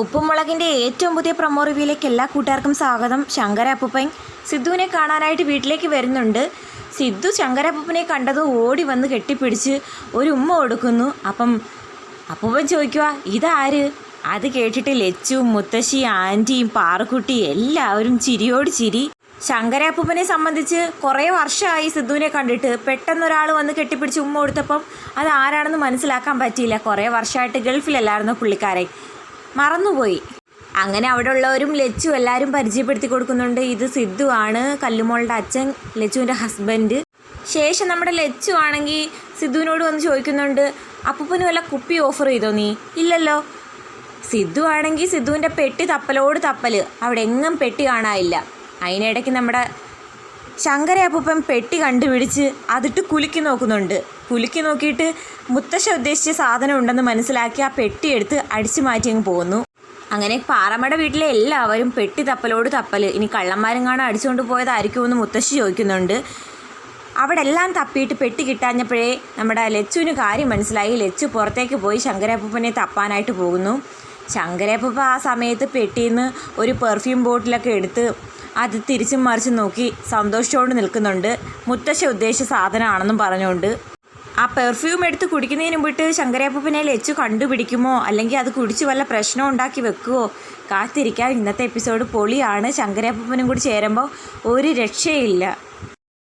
ഉപ്പുമുളകിന്റെ ഏറ്റവും പുതിയ പ്രൊമോ റിവ്യൂയിലേക്ക് എല്ലാ കൂട്ടുകാർക്കും സ്വാഗതം. ശങ്കര അപ്പുപ്പൻ സിദ്ധുവിനെ കാണാനായിട്ട് വീട്ടിലേക്ക് വരുന്നുണ്ട്. സിദ്ധു ശങ്കര അപ്പൂപ്പനെ കണ്ടത് ഓടി വന്ന് കെട്ടിപ്പിടിച്ച് ഒരു ഉമ്മ കൊടുക്കുന്നു. അപ്പം അപ്പൂപ്പൻ ചോദിക്കുക ഇതാര്? അത് കേട്ടിട്ട് ലച്ചും മുത്തശ്ശി ആന്റിയും പാറക്കുട്ടി എല്ലാവരും ചിരിയോട് ചിരി. ശങ്കര അപ്പൂപ്പനെ സംബന്ധിച്ച് കുറേ വർഷമായി സിദ്ധുവിനെ കണ്ടിട്ട് പെട്ടെന്ന് ഒരാൾ വന്ന് കെട്ടിപ്പിടിച്ച് ഉമ്മ കൊടുത്തപ്പം അത് ആരാണെന്ന് മനസ്സിലാക്കാൻ പറ്റിയില്ല. കുറേ വർഷമായിട്ട് ഗൾഫിലല്ലായിരുന്നു പുള്ളിക്കാരൻ. മറന്നുപോയി. അങ്ങനെ അവിടെ ഉള്ളവരും ലച്ചു എല്ലാവരും പരിചയപ്പെടുത്തി കൊടുക്കുന്നുണ്ട്. ഇത് സിദ്ധു ആണ് കല്ലുമോളുടെ അച്ഛൻ ലച്ചുവിന്റെ ഹസ്ബൻഡ് ശേഷം നമ്മുടെ ലച്ചു ആണെങ്കിൽ സിദ്ധുവിനോട് വന്ന് ചോദിക്കുന്നുണ്ട് അപ്പൂപ്പന് വല്ല കുപ്പി ഓഫർ ചെയ്തോ നീ? ഇല്ലല്ലോ. സിദ്ധു ആണെങ്കിൽ സിദ്ധുവിന്റെ പെട്ടി തപ്പലോട് തപ്പൽ അവിടെ എങ്ങും പെട്ടി കാണാനില്ല. അതിനിടയ്ക്ക് നമ്മുടെ ശങ്കര അപ്പൂപ്പൻ പെട്ടി കണ്ടുപിടിച്ച് അതിട്ട് കുലുക്കി നോക്കുന്നുണ്ട്. കുലുക്കി നോക്കിയിട്ട് മുത്തശ്ശ ഉദ്ദേശിച്ച സാധനം ഉണ്ടെന്ന് മനസ്സിലാക്കി ആ പെട്ടി എടുത്ത് അടിച്ചു മാറ്റി അങ്ങ് പോകുന്നു അങ്ങനെ പാറമട വീട്ടിലെ എല്ലാവരും പെട്ടി തപ്പലോട് തപ്പൽ ഇനി കള്ളന്മാരും കാണാൻ അടിച്ചുകൊണ്ട് പോയതായിരിക്കുമെന്ന് മുത്തശ്ശി ചോദിക്കുന്നുണ്ട്. അവിടെ എല്ലാം തപ്പിയിട്ട് പെട്ടി കിട്ടാഞ്ഞപ്പോഴേ നമ്മുടെ ലച്ചുവിന് കാര്യം മനസ്സിലായി. ലച്ചു പുറത്തേക്ക് പോയി ശങ്കരപ്പൂപ്പനെ തപ്പാനായിട്ട് പോകുന്നു. ശങ്കരപ്പൂപ്പ ആ സമയത്ത് പെട്ടിയിൽ നിന്ന് ഒരു പെർഫ്യൂം ബോട്ടിലൊക്കെ എടുത്ത് അത് തിരിച്ചും മറിച്ച് നോക്കി സന്തോഷത്തോടെ നിൽക്കുന്നുണ്ട്. മുത്തശ്ശ ഉദ്ദേശിച്ച സാധനമാണെന്നും പറഞ്ഞുകൊണ്ട്. ആ പെർഫ്യൂം എടുത്ത് കുടിക്കുന്നതിന് മുമ്പിട്ട് ശങ്കരപ്പനെ ലച്ചു കണ്ടുപിടിക്കുമോ? അല്ലെങ്കിൽ അത് കുടിച്ച് വല്ല പ്രശ്നം ഉണ്ടാക്കി വെക്കുമോ കാത്തിരിക്കാൻ ഇന്നത്തെ എപ്പിസോഡ് പൊളിയാണ്. ശങ്കരപ്പനും കൂടി ചേരുമ്പോൾ ഒരു രക്ഷയില്ല.